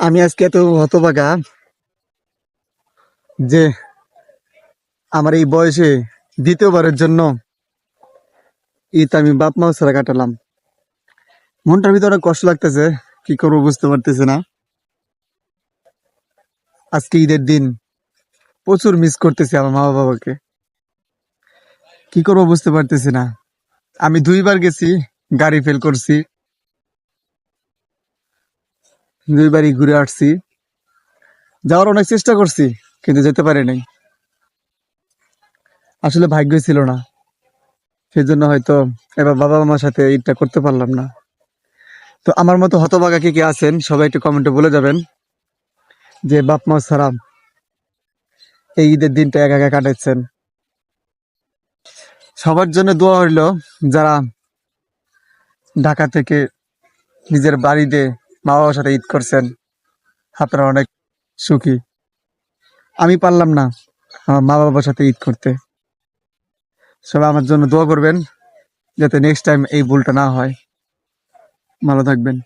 আমি আজকে এত হতবাগা যে আমার এই বয়সে দ্বিতীয়বারের জন্য ঈদ আমি বাপ মা ছাড়া কাটালাম। মনটার ভিতরে অনেক কষ্ট লাগতেছে, কি করব বুঝতে পারতেছে না। আজকে ঈদের দিন প্রচুর মিস করতেছি আমার মা বাবাকে। কি করব বুঝতে পারতেছি না। আমি দুইবার গেছি, গাড়ি ফেল করছি। দুইবারই ঘুরে আসছি। যাওয়ার অনেক চেষ্টা করছি, কিন্তু যেতে পারি নাই। আসলে ভাগ্য ছিল না। সেই জন্য হয়তো এবার বাবা মামার সাথে ঈদটা করতে পারলাম না। তো আমার মতো হতবাগা কে কে আছেন, সবাই একটু কমেন্টে বলে যাবেন যে, বাপ মা ছাড়া এই ঈদের দিনটা একা একা কাটাচ্ছেন। সবার জন্য দোয়া হইল যারা ঢাকা থেকে নিজের বাড়িতে মা বাবার সাথে ঈদ করছেন। আপনারা অনেক সুখী। আমি পারলাম না আমার মা বাবার সাথে ঈদ করতে। সবাই আমার জন্য দোয়া করবেন, যাতে নেক্সট টাইম এই ভুলটা না হয়। ভালো থাকবেন।